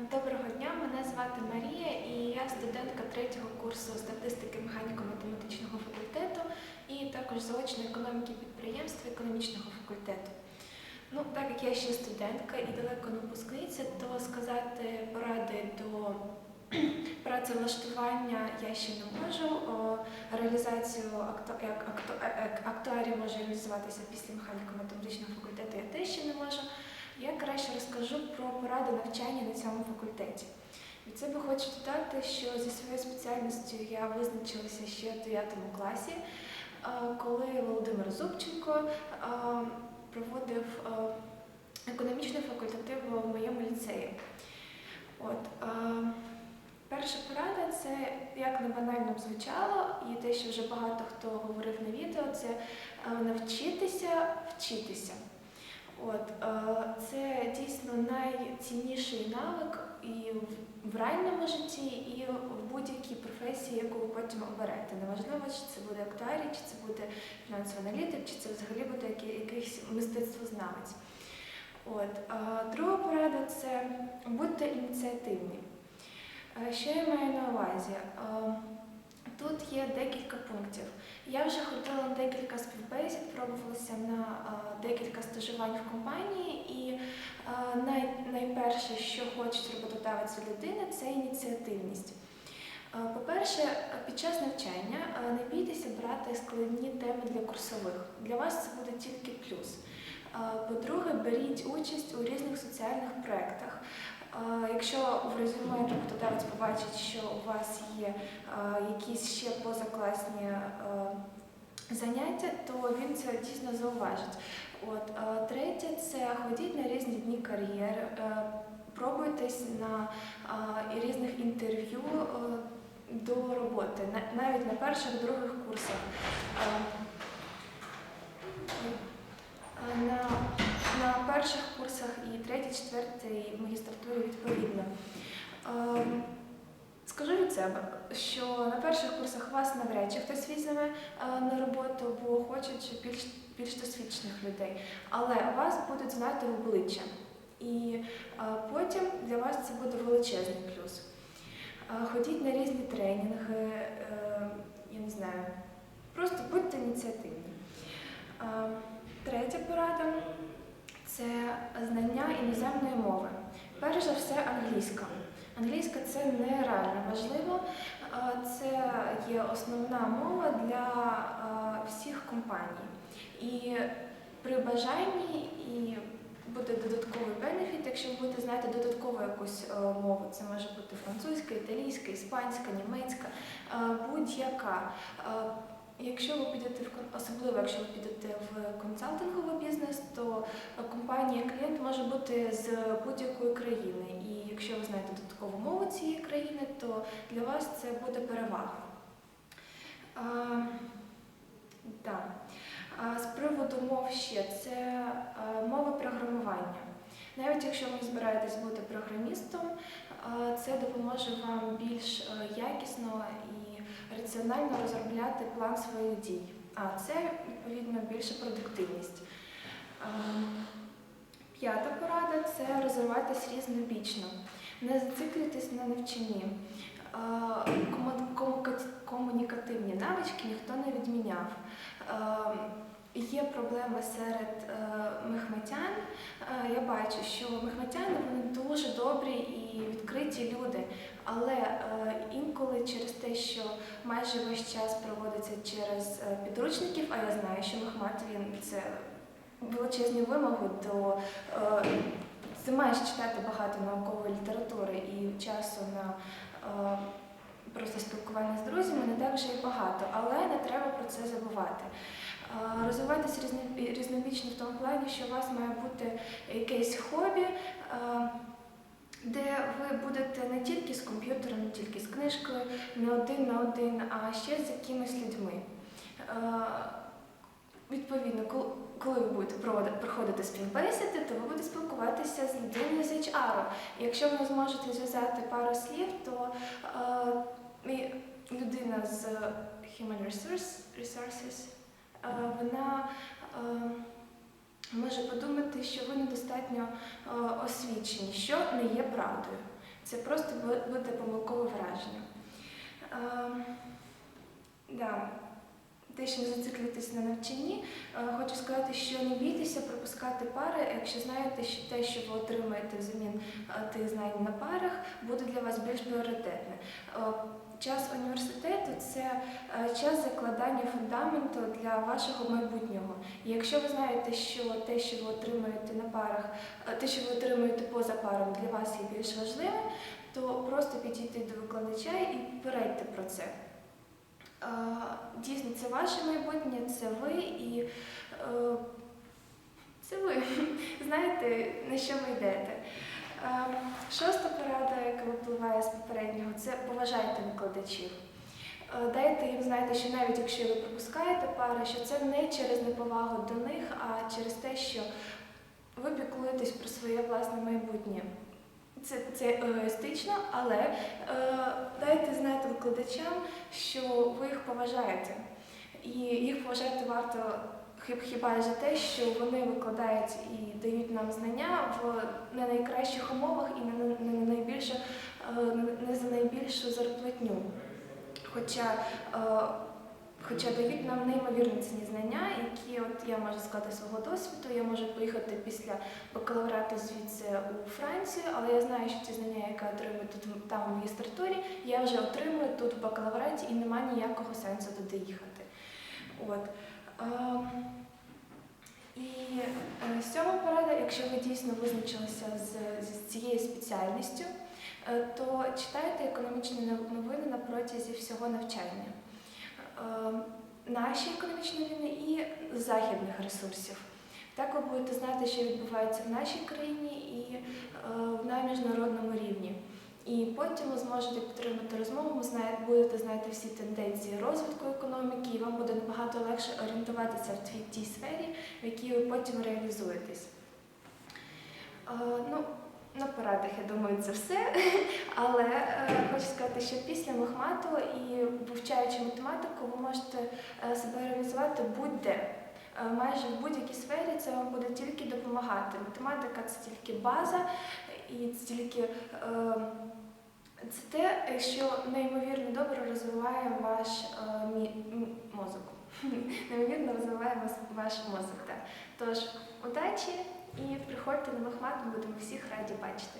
Доброго дня, мене звати Марія і я студентка третього курсу статистики механіко-математичного факультету і також заочної економіки підприємства економічного факультету. Ну, так як я ще студентка і далеко не випускниця, то сказати поради до працевлаштування я ще не можу. Реалізацію акту- акту- е- е- актуарів може реалізуватися після механіко-математичного факультету я теж ще не можу. Я краще розкажу про поради навчання на цьому факультеті. Від себе хочу додати, що зі своєю спеціальністю я визначилася ще в 9 класі, е, коли Володимир Зубченко е, проводив е, економічний факультатив в моєму ліцеї. От, перша порада це, як не банально звучало, і те, що вже багато хто говорив на відео, це навчитися вчитися. От, найцінніший навик і в- реальному житті, і в будь-якій професії, яку ви потім оберете. Неважливо, чи це буде актуарій, чи це буде фінансовий аналітик, чи це взагалі буде який- якийсь мистецтвознавець. От, е, друга порада це будьте ініціативні. Е, Що я маю на увазі? Тут є декілька пунктів. Я вже ходила на декілька співбесід, пробувалася на декілька стажувань в компанії, і най, найперше, що хочуть роботодавець людини, це ініціативність. По-перше, під час навчання не бійтеся брати складні теми для курсових. Для вас це буде тільки плюс. По-друге, беріть участь у різних соціальних проєктах. Е, Якщо в резюме роботодавець побачить, що у вас є е, якісь ще позакласні е, заняття, то він це дійсно зауважить. От е, третє це ходіть на різні дні кар'єри, е, пробуйтесь на е, різних інтерв'ю е, до роботи, на- навіть на перших других курсах. Е, е, На, на перших курсах і третій, четвертий магістратурі відповідно. Е, Скажу від себе, що на перших курсах вас навряд чи хтось візьме е, на роботу, бо хочуть більш, більш досвідчених людей. Але вас будуть знати в обличчя. І е, потім для вас це буде величезний плюс. Е, Ходіть на різні тренінги, я не знаю, просто будьте ініціативні. Третя порада це знання іноземної мови. Перш за все, англійська. Англійська це нереально важливо. Е, Це є основна мова для е, всіх компаній. І при бажанні і буде додатковий бенефіт, якщо ви будете знати додаткову якусь е, мову. Це може бути французька, італійська, іспанська, німецька, е, будь-яка. Якщо ви підете в особливо, якщо ви підете в консалтинговий бізнес, то компанія клієнт може бути з будь-якої країни. І якщо ви знаєте додаткову мову цієї країни, то для вас це буде перевага. А, да. а, з приводу мов ще це мови програмування. Навіть якщо ви збираєтесь бути програмістом, це допоможе вам більш е, якісно і раціонально розробляти план своїх дій. А це відповідно більша продуктивність. П'ята порада це розвиватись різнобічно. Не зациклюйтесь на навчанні. Комунікативні навички ніхто не відміняв. Є проблеми серед е, мехматян. Е, Я бачу, що мехматяни вони дуже добрі і відкриті люди, але е, інколи через те, що майже весь час проводиться через е, підручників, а я знаю, що мехмат він це величезні вимоги до е, ти маєш читати багато наукової літератури і часу на е, просто спілкування з друзями не так вже і багато, але не треба про це забувати. Е, Розвивайтеся різнобічно в тому плані, що у вас має бути якесь хобі, е, де ви будете не тільки з комп'ютером, не тільки з книжкою, не один на один, а ще з якимись людьми. Е, Відповідно, коли ви будете проходити співбесіди, то ви будете спілкуватися з людиною з HR. Якщо ви не зможете зв'язати пару слів, то е, людина з Human Resource, Resources, вона е, може подумати, що ви недостатньо е, освічені, що не є правдою. Це просто буде помилкове враження. Е, да. Що не зациклюйтесь на навчанні, хочу сказати, що не бійтеся пропускати пари, якщо знаєте, що те, що ви отримаєте взамін тих знань на парах, буде для вас більш пріоритетне. Час університету це е, час закладання фундаменту для вашого майбутнього. І якщо ви знаєте, що те, що ви отримуєте на парах, е, те, що ви отримуєте поза паром, для вас є більш важливим, то просто підійти до викладача і попередьте про це. Е, Дійсно, це ваше майбутнє, це ви і це ви. Знаєте, на що ви йдете. Е, Шоста порада, яка випливає з попереднього, це поважайте викладачів. Е, Дайте їм знати, що навіть якщо ви пропускаєте пари, що це не через неповагу до них, а через те, що ви піклуєтесь про своє власне майбутнє. Це, це егоїстично, але е, дайте знати викладачам, що ви їх поважаєте. І їх поважати варто хіба за те, що вони викладають і дають нам знання в не найкращих умовах і не, на- найбільше, е, не за найбільшу зарплатню. Хоча, е, хоча дають нам неймовірні ціні знання, які от я можу сказати свого досвіду, я можу поїхати після бакалаврату звідси у Францію, але я знаю, що ці знання, які я отримую тут там в магістратурі, я вже отримую тут в бакалавраті і немає ніякого сенсу туди їхати. От. Ем, І е, сьома порада, якщо ви дійсно визначилися з, з цією спеціальністю, е, то читайте економічні новини на протязі всього навчання. Е, Наші економічні новини і західних ресурсів. Так ви будете знати, що відбувається в нашій країні і е, на міжнародному рівні. І потім ви зможете підтримати розмову, ви знає- будете знати всі тенденції розвитку економіки, і вам буде набагато легше орієнтуватися в тій, сфері, в якій ви потім реалізуєтесь. Е, ну, на порадах, я думаю, це все. Але е, хочу сказати, що після Мехмату і вивчаючи математику, ви можете е, себе реалізувати будь-де. Е, Майже в будь-якій сфері це вам буде тільки допомагати. Математика це тільки база, і це тільки е, це те, що неймовірно добре розвиває ваш е, мозок. Неймовірно розвиває вас, ваш мозок. Так. Тож, удачі і приходьте на Махмат, ми будемо всіх раді бачити.